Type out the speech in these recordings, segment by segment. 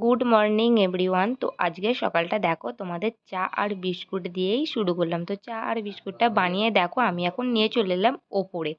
Good morning everyone তো আজকে সকালটা দেখো, তোমাদের চা আর বিস্কুট দিয়েই শুরু করলাম। তো চা আর বিস্কুটটা বানিয়ে দেখো, আমি এখন নিয়ে চলে এলাম ওপরে।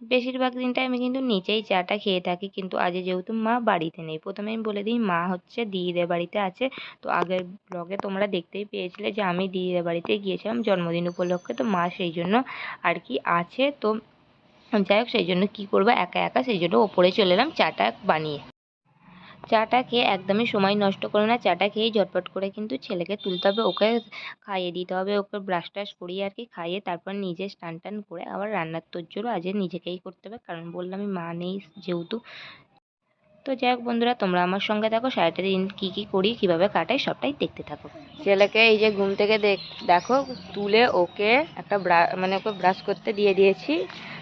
বেশিরভাগ দিনটা আমি কিন্তু নিচেই চাটা খেয়ে থাকি, কিন্তু আজ যেহেতু মা বাড়িতে নেই, প্রথমে আমি বলে দিই মা হচ্ছে দিদিদের বাড়িতে আছে। তো আগের ব্লগে তোমরা দেখতেই পেয়েছিলে যে আমি দিদিদের বাড়িতে গিয়েছিলাম জন্মদিন উপলক্ষে, তো মা সেই জন্য আর কি আছে। তো যাই হোক, সেই জন্য কী করব, একা একা সেই জন্য ওপরে চলে এলাম চাটা বানিয়ে। চাটা খেয়ে একদমই সময় নষ্ট করো না, চাটা খেয়েই ঝটপট করে কিন্তু ছেলেকে তুলতে হবে, ওকে খাইয়ে দিতে হবে, ওকে ব্রাশ ট্রাশ করিয়ে আর কি খাইয়ে তারপর নিজে স্নান টান করে আবার রান্নার তোজ্জোরও আজ নিজেকেই করতে হবে, কারণ বললামই মা নেই যেহেতু। তো যাই হোক বন্ধুরা, তোমরা আমার সঙ্গে থাকো, সারাটা দিন কী কী করি, কীভাবে কাটাই, সবটাই দেখতে থাকো। ছেলেকে এই যে ঘুম থেকে দেখ, দেখো, তুলে ওকে একটা ব্রা মানে ওকে ব্রাশ করতে দিয়ে দিয়েছি।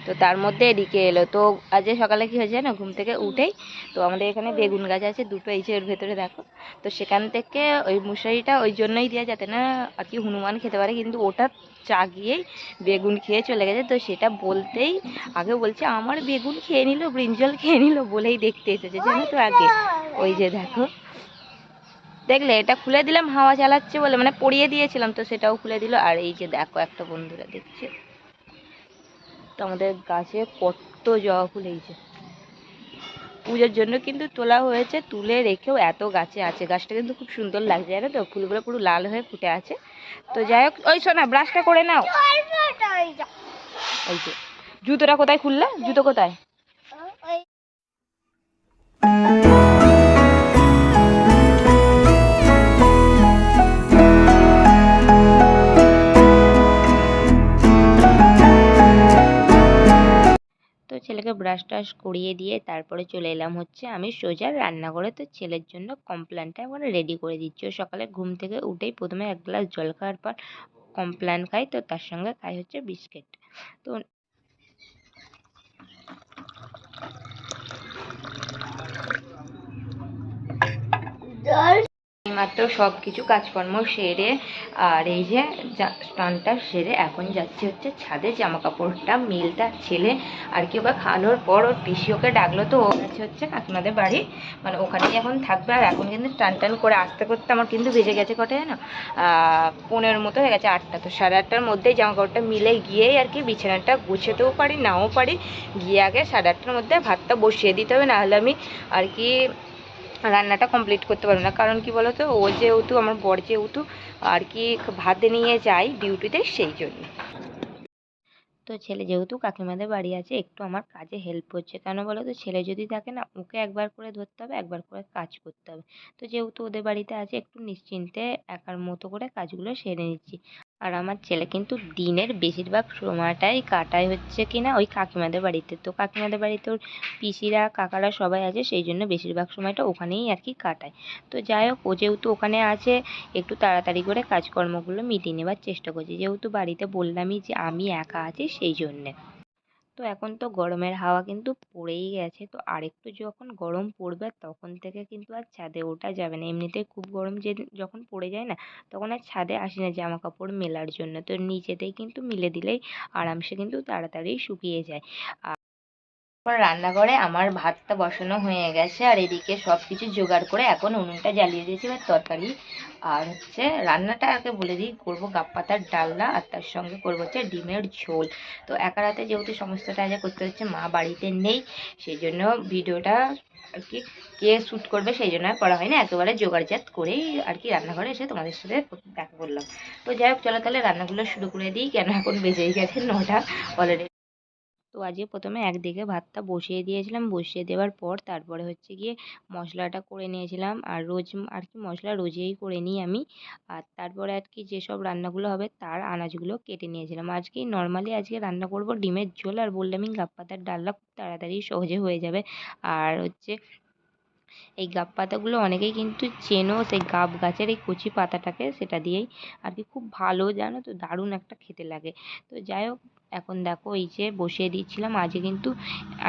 তো তার মধ্যে এদিকে এলো। তো আজকে সকালে কী হয়েছে না ঘুম থেকে উঠেই তো আমাদের এখানে বেগুন গাছ আছে দুটো, এই যে ওর ভেতরে দেখো। তো সেখান থেকে ওই মশারিটা ওই জন্যই দেওয়া যাতে না আর কি হনুমান খেতে পারে, কিন্তু ওটা চাগিয়েই বেগুন খেয়ে চলে গেছে। তো সেটা বলতেই আগে বলছে, আমার বেগুন খেয়ে নিল, ব্রিঞ্জল খেয়ে নিল বলেই দেখতে এসেছে। জানো তো আগে? ওই যে দেখো। দেখলে এটা খুলে দিলাম, হাওয়া চালাচ্ছে বলে মানে পরিয়ে দিয়েছিলাম তো সেটাও খুলে দিল। আর এই যে দেখো একটা বন্ধুরা দেখছে। তো আমাদের গাছে কত জবা ফুল হয়েছে পুজোর জন্য কিন্তু তোলা হয়েছে তুলে রেখেও এত গাছে আছে। গাছটা কিন্তু খুব সুন্দর লাগছে জানো তো? ফুলগুলো পুরো লাল হয়ে ফুটে আছে। তো যাই হোক ওই শোনা ব্রাশটা করে নাও। ওই যে। জুতোটা কোথায় খুললা? জুতো কোথায়? ছেলেকে ব্রাশ টাশ করিয়ে দিয়ে তারপরে চলে এলাম হচ্ছে আমি সোজা রান্নাঘরে। তো ছেলের জন্য কমপ্ল্যানটা মানে রেডি করে দিচ্ছি। ও সকালে ঘুম থেকে উঠেই প্রথমে এক গ্লাস জল খাওয়ার পর কমপ্ল্যান খাই তো তার সঙ্গে খাই হচ্ছে বিস্কিট তো মাত্র সব কিছু কাজকর্ম সেরে আর এই যে স্নানটা সেরে এখন যাচ্ছে হচ্ছে ছাদে জামা কাপড়টা মিলটা ছেলে আর কি ওকে খাওয়ানোর পর ওর পিসি ওকে ডাকলো তো ও গেছে হচ্ছে কাকিমাদের বাড়ি। মানে ওখানেই এখন থাকবে আর এখন কিন্তু টান টান করে আসতে করতে আমার কিন্তু বেজে গেছে কটা জানো? পনেরোর মতো হয়ে গেছে আটটা তো সাড়ে আটটার মধ্যেই জামা কাপড়টা মিলে গিয়েই আর কি বিছানাটা গুছাতেও পারি, নাও পারি। গিয়ে আগে সাড়ে আটটার মধ্যে ভাতটা বসিয়ে দিতে হবে, নাহলে আমি আর কি রান্নাটা কমপ্লিট করতে পারব না। কারণ কি বলতো, ও যেহেতু, আমার বর যেহেতু, আর কি ভাত নিয়ে যায় ডিউটিতে সেই জন্য। তো ছেলে যেহেতু কাকিমাদের বাড়ি আছে, একটু আমার কাজে হেল্প হচ্ছে কেন বলো তো ছেলে যদি থাকে না, ওকে একবার করে ধরতে হবে, একবার করে কাজ করতে হবে। তো যেহেতু ওদের বাড়িতে আছে, একটু নিশ্চিন্তে একার মতো করে কাজগুলো সেরে নিচ্ছি। আর আমার ছেলে কিন্তু দিনের বেশিরভাগ সময়টাই কাটায় হচ্ছে কি না ওই কাকিমাদের বাড়িতে। তো কাকিমাদের বাড়িতে ওর পিসিরা, কাকারা সবাই আছে, সেই জন্য বেশিরভাগ সময়টা ওখানেই আর কি কাটায়। তো যাই হোক, ও যেহেতু ওখানে আছে, একটু তাড়াতাড়ি করে কাজকর্মগুলো মিটিয়ে নেবার চেষ্টা করছি। যেহেতু বাড়িতে বললামই যে আমি একা আছি সেই জন্যে। তো এখন তো গরমের হাওয়া কিন্তু পড়েই গেছে। তো আরেকটু যখন গরম পড়বে তখন থেকে কিন্তু আর ছাদে ওঠা যাবে না। এমনিতেই খুব গরম যে যখন পড়ে যায় না তখন আর ছাদে আসি না জামা কাপড় মেলার জন্য। তো নিচেতেই কিন্তু মেলে দিলেই আরামসে কিন্তু তাড়াতাড়ি শুকিয়ে যায়। আর রান্নাঘরে আমার ভাতটা বসানো হয়ে গেছে, আর এদিকে সব কিছু জোগাড় করে এখন উনুনটা জ্বালিয়ে দিয়েছি এবার তরকারি। আর হচ্ছে রান্নাটা আগে বলে দিই, করব গাপ পাতার ডালনা, আর তার সঙ্গে করব হচ্ছে ডিমের ঝোল। তো একা রাতে যেহেতু সমস্তটা আজ করতে হচ্ছে, মা বাড়িতে নেই সেই জন্য ভিডিওটা আর কি কে শ্যুট করবে সেই জন্য আর করা হয় না একেবারে জোগাড়জাত করেই আর কি রান্নাঘরে এসে তোমাদের সাথে দেখা করলাম। তো যাই হোক, চলো তাহলে রান্নাগুলো শুরু করে দিই, কেন এখন বেজেই গেছে নটা, অলরেডি তো আজকে প্রথমে একদিকে ভাতটা বসিয়ে দিয়েছিলাম। বসিয়ে দেওয়ার পর তারপরে হচ্ছে গিয়ে মশলাটা করে নিয়েছিলাম। আর রোজ আর কি মশলা রোজেই করে নিই আমি। আর তারপরে আর কি যেসব রান্নাগুলো হবে তার আনাজগুলো কেটে নিয়েছিলাম। আজকে নর্মালি আজকে রান্না করব ডিমের ঝোল আর বললামই গাপ পাতার ডালনা খুব তাড়াতাড়ি সহজে হয়ে যাবে। আর হচ্ছে এই গাব পাতাগুলো অনেকেই কিন্তু চেনো সেই গাব গাছের এই কচি পাতাটাকে সেটা দিয়েই। আর কি খুব ভালো জানো তো, দারুণ একটা খেতে লাগে। তো যাই হোক এখন দেখো এই যে বসিয়ে দিয়েছিলাম আজকে কিন্তু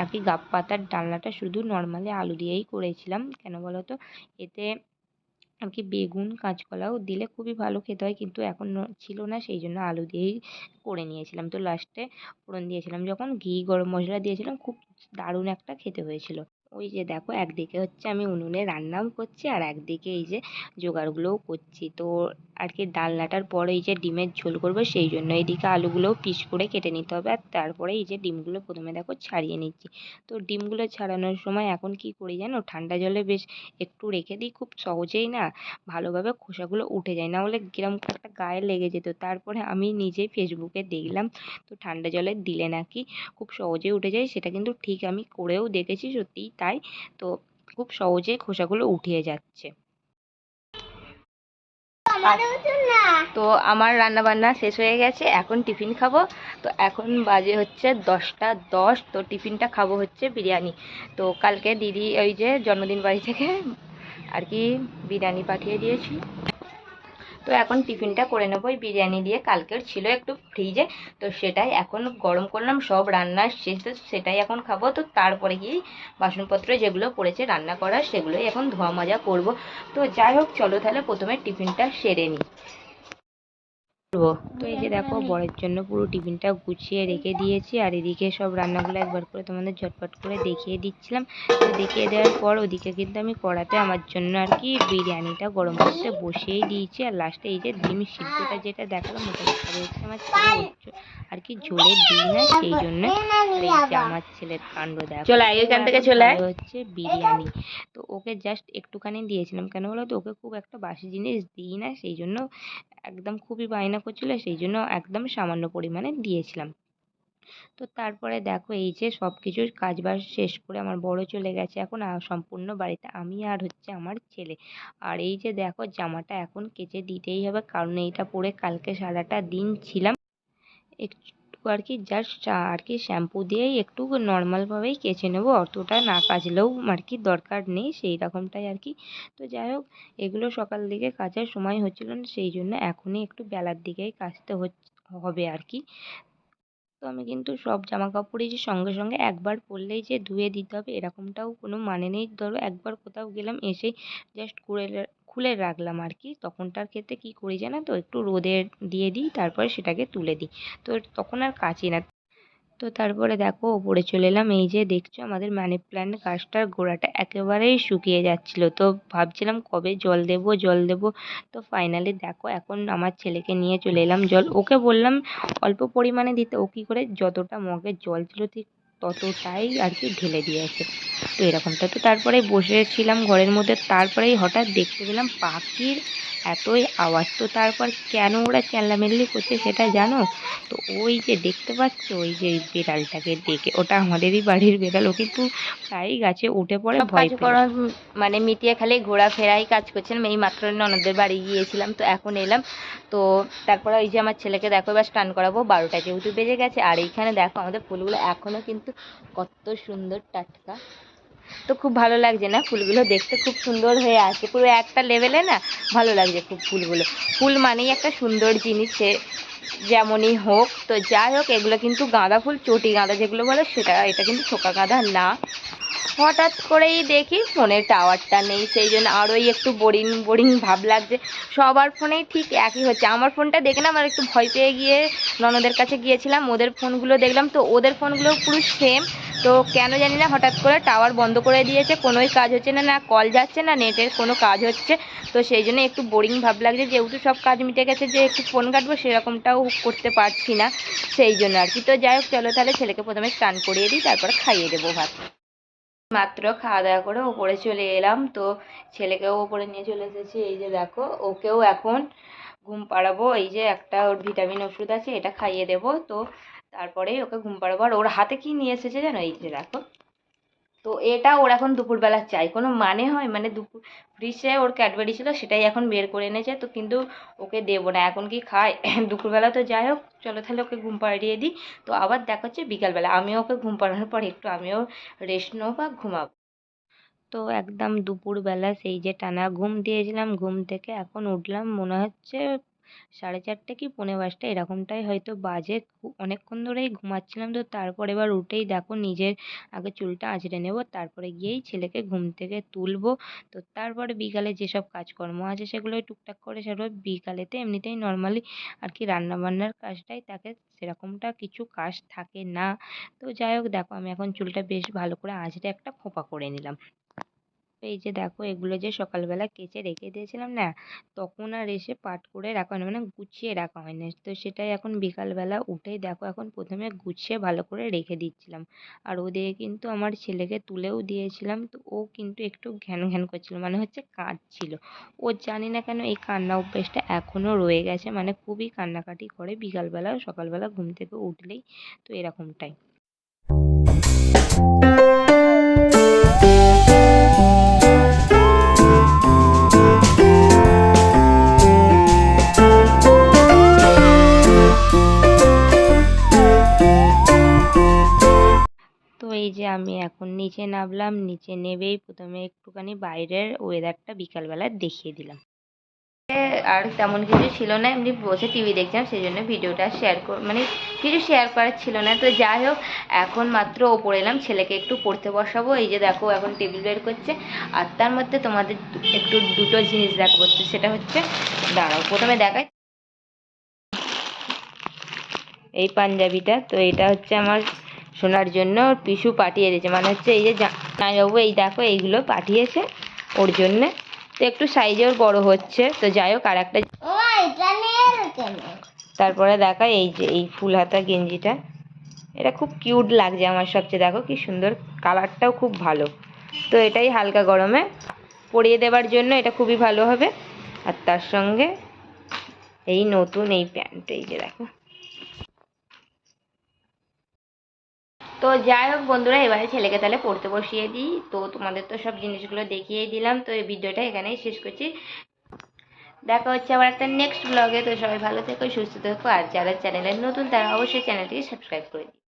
কি গাব পাতার ডালনাটা শুধু নর্মালি আলু দিয়েই করেছিলাম। কেন বলো তো এতে আর কি বেগুন, কাঁচকলাও দিলে খুবই ভালো খেতে হয়। কিন্তু এখন ছিল না, সেই জন্য আলু দিয়েই করে নিয়েছিলাম। তো লাস্টে ফোড়ন দিয়েছিলাম। যখন ঘি, গরম মশলা দিয়েছিলাম, খুব দারুণ একটা খেতে হয়েছিল। ওই যে দেখো একদিকে হচ্ছে আমি উনুনে রান্নাও করছি আর একদিকে এই যে জোগাড়গুলোও করছি। তো আর কি ডালনাটার পরে এই যে ডিমের ঝোল করব সেই জন্য এইদিকে আলুগুলোও পিস করে কেটে নিতে হবে আর তারপরে এই যে ডিমগুলো প্রথমে দেখো ছাড়িয়ে নিচ্ছি। তো ডিমগুলো ছাড়ানোর সময় এখন কি করি জানো? ঠান্ডা জলে বেশ একটু রেখে দিই, খুব সহজেই না ভালোভাবে খোসাগুলো উঠে যায়। না হলে কিরম একটা গায়ে লেগে যেত। তারপরে আমি নিজেই ফেসবুকে দেখলাম, তো ঠান্ডা জলে দিলে নাকি খুব সহজেই উঠে যায়। সেটা কিন্তু ঠিক আমি করেও দেখেছি, সত্যিই তাই তো খুব সহজেই খোসাগুলো উঠিয়ে যাচ্ছে। তো আমার রান্না বান্না শেষ হয়ে গেছে এখন টিফিন খাব। তো এখন বাজে হচ্ছে দশটা দশ তো টিফিনটা খাব হচ্ছে বিরিয়ানি। তো কালকে দিদি ওই যে জন্মদিন বাড়ি থেকে আর কি বিরিয়ানি পাঠিয়ে দিয়েছি তো এখন টিফিনটা করে নেব। ওই বিরিয়ানি দিয়ে কালকের ছিল একটু ফ্রিজে তো সেটাই এখন গরম করলাম, সব রান্নার শেষে সেটাই এখন খাব। তো তারপরে গিয়েই বাসনপত্র যেগুলো পড়েছে রান্না করার, সেগুলোই এখন ধোয়া মাজা করব। তো যাই হোক, চলো তাহলে প্রথমে টিফিনটা সেরে নিই। তো এই যে দেখো বরের জন্য পুরো টিফিনটা গুছিয়ে রেখে দিয়েছি। আর এদিকে সব রান্নাগুলো একবার করে তোমাদের ঝটপট করে দেখিয়ে দিচ্ছিলাম। তো দেখিয়ে দেওয়ার পর ওদিকে কিন্তু আমি কড়াতে আমার জন্য আর কি বিরিয়ানিটা গরম করতে বসিয়েই দিয়েছি। আর লাস্টে এই যে ডিম সিদ্ধটা যেটা দেখালাম ওটা খাবে হচ্ছে আমার ছেলে আর কি ঝোলে দিই না সেই জন্য আর এই যে আমার ছেলের কাণ্ড দেখো। চলে এখান থেকে চলে হচ্ছে বিরিয়ানি। তো ওকে জাস্ট একটুখানি দিয়েছিলাম। কেন বলো তো ওকে খুব একটা বাসি জিনিস দিই না সেই জন্য একদম খুবই বায়না করছিল, সেই জন্য একদম সামান্য পরিমাণে দিয়েছিলাম। তো তারপরে দেখো, এই যে সব কিছুর কাজ বাজ শেষ করে আমার বড় চলে গেছে এখন সম্পূর্ণ বাড়িতে আমি আর হচ্ছে আমার ছেলে। আর এই যে দেখো, জামাটা এখন কেচে দিতেই হবে, কারণ এইটা পরে কালকে সারাটা দিন ছিলাম। আর কি জাস্ট আর কি শ্যাম্পু দিয়েই একটু নর্মালভাবেই কেচে নেব। অতটা না কাচলেও আর কি দরকার নেই, সেই রকমটাই আর কি তো যাই হোক, এগুলো সকাল দিকে কাচার সময় হচ্ছিল না, সেই জন্য এখনই একটু বেলার দিকেই কাচতে হচ্ছে হবে আর কি তো আমি কিন্তু সব জামা কাপড়ই যে সঙ্গে সঙ্গে একবার পরলেই যে ধুয়ে দিতে হবে, এরকমটাও কোনো মানে নেই। ধরো একবার কোথাও গেলাম, এসেই জাস্ট খুলে রা- খুলে রাখলাম আর কি। তখনটার ক্ষেত্রে কী করি জানো তো, একটু রোদে দিয়ে দিই, তারপরে সেটাকে তুলে দিই। তো তখন আর কাচি না। তো তারপরে দেখো, ওপরে চলে এলাম। এই যে দেখছ আমাদের মানি প্ল্যান্ট গাছটার গোড়াটা একেবারেই শুকিয়ে যাচ্ছিল। তো ভাবছিলাম কবে জল দেব জল দেব। তো ফাইনালি দেখো, এখন আমার ছেলেকে নিয়ে চলে এলাম জল। ওকে বললাম অল্প পরিমাণে দিতে, ও কী করে যতটা মগের জল ছিল ঠিক ততটাই আর কি ঢেলে দিয়েছে তো এরকমটা তো তারপরে বসেছিলাম ঘরের মধ্যে। তারপরেই হঠাৎ দেখতে পেলাম পাখির এতই আওয়াজ। তো তারপর কেন ওরা চেল্লামেল্লি করছে সেটা জানো? তো ওই যে দেখতে পাচ্ছ ওই যে বিড়ালটাকে ডেকে ওটা আমাদেরই বাড়ির বিড়াল ও কিন্তু প্রায়ই গাছে উঠে পড়ে ভয় মানে মিটিয়ে খালি ঘোরাফেরাই কাজ করছিলাম এই মাত্র ননদের বাড়ি গিয়েছিলাম তো এখন এলাম। তো তারপরে ওই যে আমার ছেলেকে দেখো এবার স্নান করাবো বারোটা যেহেতু বেজে গেছে আর এইখানে দেখো আমাদের ফুলগুলো এখনও কিন্তু কত সুন্দর টাটকা। তো খুব ভালো লাগছে না ফুলগুলো দেখতে, খুব সুন্দর হয়ে আছে। পুরো একটা লেভেলে না ভালো লাগছে খুব ফুলগুলো। ফুল মানেই একটা সুন্দর জিনিস, সে যেমনই হোক। তো যাই হোক, এগুলো কিন্তু গাঁদা ফুল, চটি গাঁদা যেগুলো বলে সেটা, এটা কিন্তু থোকা গাঁদা না। হঠাৎ করেই দেখি ফোনের টাওয়ারটা নেই, সেই জন্য আরোই একটু বোরিং বোরিং ভাব লাগছে। সবার ফোনেই ঠিক একই হচ্ছে। আমার ফোনটা দেখে না আমার একটু ভয় পেয়ে গিয়ে ননদের কাছে গিয়েছিলাম, ওদের ফোনগুলো দেখলাম। তো ওদের ফোনগুলো পুরো সেম তো কেন জানি না, হঠাৎ করে টাওয়ার বন্ধ করে দিয়েছে, কোনোই কাজ হচ্ছে না না কল যাচ্ছে না নেটের কোনো কাজ হচ্ছে। তো সেই জন্য একটু বোরিং ভাব লাগছে, যেহেতু সব কাজ মিটে গেছে, যে একটু ফোন কাটবো সেরকমটাও করতে পারছি না, সেই জন্য আর কি। তো যাই হোক, চলো তাহলে ছেলেকে প্রথমে স্নান করিয়ে দিই, তারপর খাইয়ে দেবো ভাত। মাত্র খাওয়া দাওয়া করে ওপরে চলে এলাম, তো ছেলেকেও ওপরে নিয়ে চলে এসেছি, এই যে দেখো, ওকেও এখন ঘুম পাড়াবো, এই যে একটা ওর ভিটামিন ওষুধ আছে, এটা খাইয়ে দেবো, তো তারপরেই ওকে ঘুম পাড়াবো। আর ওর হাতে কি নিয়ে এসেছে জানো? এই যে দেখো। তো এটা ওর এখন দুপুরবেলা চাই। কোনো মানে হয়? মানে দুপুর ফ্রিজে ওর ক্যাডবেরি ছিল, সেটাই এখন বের করে এনেছে। তো কিন্তু ওকে দেবো না। এখন কি খায়? দুপুরবেলা তো যাই হোক। চলো তাহলে ওকে ঘুম পাড়িয়ে দিই। তো আবার দেখা হচ্ছে বিকালবেলা। আমিও ওকে ঘুম পাড়ানোর পর একটু আমিও রেস্ট নেব বা ঘুমাবো। তো একদম দুপুরবেলা সেই যে টানা ঘুম দিয়েছিলাম, ঘুম থেকে এখন উঠলাম। মনে হচ্ছে সাড়ে চারটে কি পৌনে পাঁচটা এরকমটাই হয়তো বাজে। অনেকক্ষণ ধরেই ঘুমাচ্ছিলাম তো তারপর এবার উঠেই দেখো নিজের আগে চুলটা আঁচড়ে নেব, তারপরে গিয়েই ছেলেকে ঘুম থেকে তুলবো। তো তারপরে বিকালে যেসব কাজকর্ম আছে সেগুলোই টুকটাক করে সেগুলো বিকালেতে এমনিতেই নর্মালি আর কি রান্নাবান্নার কাজটাই থাকে, সেরকমটা কিছু কাজ থাকে না। তো যাই হোক দেখো আমি এখন চুলটা বেশ ভালো করে আঁচড়ে একটা খোঁপা করে নিলাম। এই যে দেখো এগুলো যে সকালবেলা কেচে রেখে দিয়েছিলাম না, তখন আর এসে পাট করে রাখা হয়নি মানে গুছিয়ে রাখা হয়নি। তো সেটাই এখন বিকালবেলা উঠেই দেখো এখন প্রথমে গুছিয়ে ভালো করে রেখে দিচ্ছিলাম। আর ওদিকে কিন্তু আমার ছেলেকে তুলেও দিয়েছিলাম, তো ও কিন্তু একটু ঘ্যান ঘ্যান করছিল মানে হচ্ছে কাঁদছিল। ও জানি না কেন এই কান্না অভ্যেসটা এখনও রয়ে গেছে মানে খুবই কান্নাকাটি করে বিকালবেলা সকালবেলা ঘুম থেকে উঠলেই তো এরকমটাই। এই যে আমি এখন নিচে নামলাম, নিচে নেবেই প্রথমে একটুখানি বাইরের ওয়েদারটা বিকালবেলা দেখিয়ে দিলাম। আর তেমন কিছু ছিল না, এমনি বসে টিভি দেখছিলাম সেই জন্য ভিডিওটা শেয়ার কর মানে কিছু শেয়ার করার ছিল না। তো যাই হোক, এখন মাত্র ওপরে এলাম, ছেলেকে একটু পড়তে বসাবো। এই যে দেখো, এখন টেবিল বের করছে। আর তার মধ্যে তোমাদের একটু দুটো জিনিস দেখাবো। তো সেটা হচ্ছে, দাঁড়াও, প্রথমে দেখাই। এই পাঞ্জাবিটা, তো এটা হচ্ছে আমার শোনার জন্য পিসু পাঠিয়ে দিয়েছে। মানে হচ্ছে এই যে জামাইবাবু এই দেখো এইগুলো পাঠিয়েছে ওর জন্যে। তো একটু সাইজে ওর বড় হচ্ছে। তো যাই হোক আর একটা তারপরে দেখা এই যে এই ফুল হাতা গেঞ্জিটা। এটা খুব কিউট লাগছে আমার সবচেয়ে। দেখো কি সুন্দর কালারটাও খুব ভালো। তো এটাই হালকা গরমে পরিয়ে দেওয়ার জন্য এটা খুবই ভালো হবে। আর তার সঙ্গে এই নতুন এই প্যান্ট এই যে দেখো। তো যাই হোক বন্ধুরা, এবারে ছেলেকে তাহলে পড়তে বসিয়ে দিই। তো তোমাদের তো সব জিনিসগুলো দেখিয়ে দিলাম। তো এই ভিডিওটা এখানেই শেষ করছি। দেখা হচ্ছে আবার একটা নেক্সট ব্লগে তো সবাই ভালো থেকো, সুস্থ থেকো। আর যারা চ্যানেলে নতুন, তারা অবশ্যই চ্যানেলটিকে সাবস্ক্রাইব করে দিই